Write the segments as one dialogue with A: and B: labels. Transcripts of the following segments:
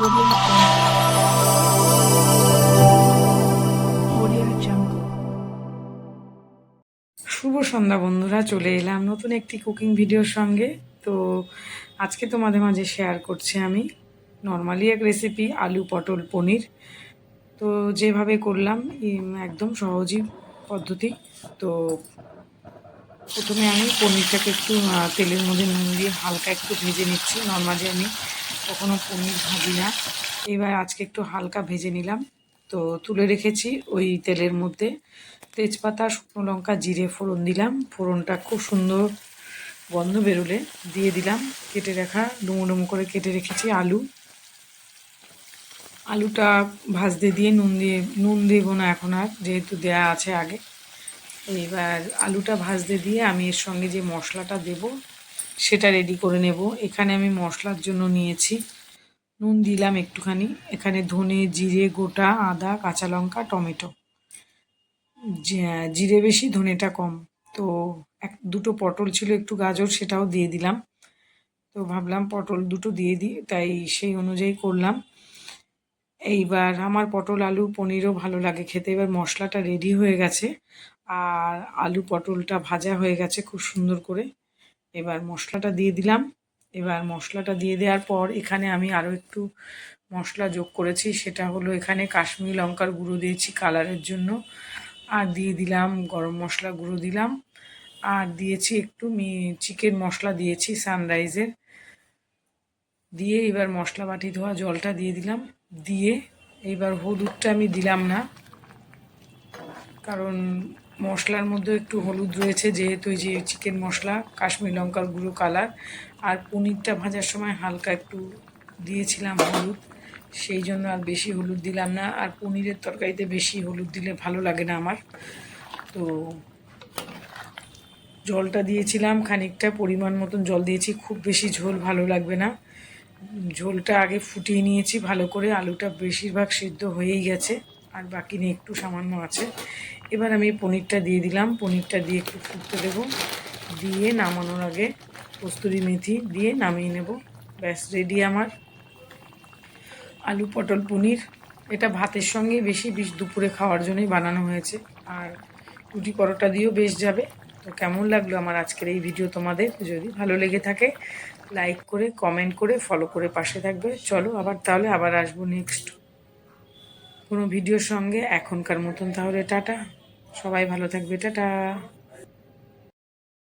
A: শুভ সন্ধ্যা বন্ধুরা, চলে এলাম নতুন একটি কুকিং ভিডিওর সঙ্গে। তো আজকে তোমাদের মাঝে শেয়ার করছি আমি নর্মালি এক রেসিপি আলু পটল পনির। তো যেভাবে করলাম একদম সহজই পদ্ধতি। তো প্রথমে আমি পনিরটাকে একটু তেলের মধ্যে নুন দিয়ে হালকা একটু ভেজে নিচ্ছি। নর্মালি আমি কখনো পনির ভাজি না। এবার আজকে একটু হালকা ভেজে নিলাম। তো তুলে রেখেছি ওই তেলের মধ্যে। তেজপাতা, শুকনো লঙ্কা, জিরে ফোড়ন দিলাম। ফোড়নটা খুব সুন্দর গন্ধ বেরোলে দিয়ে দিলাম। কেটে রাখা, ডুমো ডুমো করে কেটে রেখেছি আলু। আলুটা ভাজতে দিয়ে নুন দিয়ে, নুন দেবো না এখন আর, যেহেতু দেয়া আছে আগে। এইবার আলুটা ভাজতে দিয়ে আমি এর সঙ্গে যে মশলাটা দেব সেটা রেডি করে নেব। এখানে আমি মশলার জন্য নিয়েছি। নুন দিলাম একটুখানি। এখানে ধনে, জিরে, গোটা, আদা, কাঁচা লঙ্কা, টমেটো। জিরে বেশি, ধনেটা কম। তো এক, দুটো পটল ছিল, একটু গাজর সেটাও দিয়ে দিলাম। তো ভাবলাম পটল দুটো দিয়ে দিই, তাই সেই অনুযায়ী করলাম। এইবার আমার পটল, আলু, পনিরও ভালো লাগে খেতে। এবার মশলাটা রেডি হয়ে গেছে। আর আলু পটলটা ভাজা হয়ে গেছে খুব সুন্দর করে। এবার মশলাটা দিয়ে দিলাম। এবার মশলাটা দিয়ে দেওয়ার পর এখানে আমি আরও একটু মশলা যোগ করেছি। সেটা হলো এখানে কাশ্মীরি লঙ্কার গুঁড়ো দিয়েছি কালারের জন্য। আর দিয়ে দিলাম গরম মশলা গুঁড়ো দিলাম। আর দিয়েছি একটু মি, চিকেন মশলা দিয়েছি সানরাইজের। দিয়ে এবার মশলা বাটি ধোয়া জলটা দিয়ে দিলাম। দিয়ে এইবার হলুদটা আমি দিলাম না। কারণ মশলার মধ্যে একটু হলুদ রয়েছে, যেহেতু এই যে চিকেন মশলা, কাশ্মীর লঙ্কার গুঁড়ো কালার আর পনিরটা ভাজার সময় হালকা একটু দিয়েছিলাম হলুদ, সেই জন্য আর বেশি হলুদ দিলাম না, আর পনিরের তরকারিতে বেশি হলুদ দিলে ভালো লাগে না আমার। তো জলটা দিয়েছিলাম, খানিকটা পরিমাণ মতন জল দিয়েছি, খুব বেশি ঝোল ভালো লাগবে না। ঝোলটা আগে ফুটিয়ে নিয়েছি ভালো করে, আলুটা বেশিরভাগ সিদ্ধ হয়েই গেছে। আর বাকি নিয়ে একটু সামান্য আছে। এবার আমি পনিরটা দিয়ে দিলাম। পনিরটা দিয়ে একটু ফুটতে দেবো। দিয়ে নামানোর আগে কস্তুরি মেথি দিয়ে নামিয়ে নেব। ব্যাস রেডি আমার। আলু পটল পনির। এটা ভাতের সঙ্গে বেশি বেশ দুপুরে খাওয়ার জন্যই বানানো হয়েছে। আর রুটি পরোটা দিয়েও বেশ যাবে। তো কেমন লাগল আমার আজকের এই ভিডিও তোমাদের? যদি ভালো লেগে থাকে লাইক করে কমেন্ট করে ফলো করে পাশে থাকবে। চলো আবার, তাহলে আবার আসব নেক্সট কোনো ভিডিওর সঙ্গে এখনকার মতন তাহলে টাটা। সবাই ভালো থাকবে, টাটা।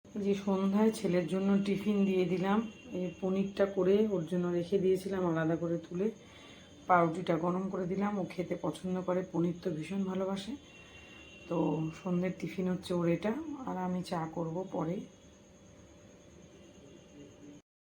A: যে সন্ধ্যায় ছেলের জন্য টিফিন দিয়ে দিলাম, এই পনিরটা করে ওর জন্য রেখে দিয়েছিলাম আলাদা করে তুলে। পাউরুটিটা গরম করে দিলাম, ও খেতে পছন্দ করে, পনির তো ভীষণ ভালোবাসে। তো সন্ধ্যের টিফিন হচ্ছে ওর এটা, আর আমি চা করব পরে।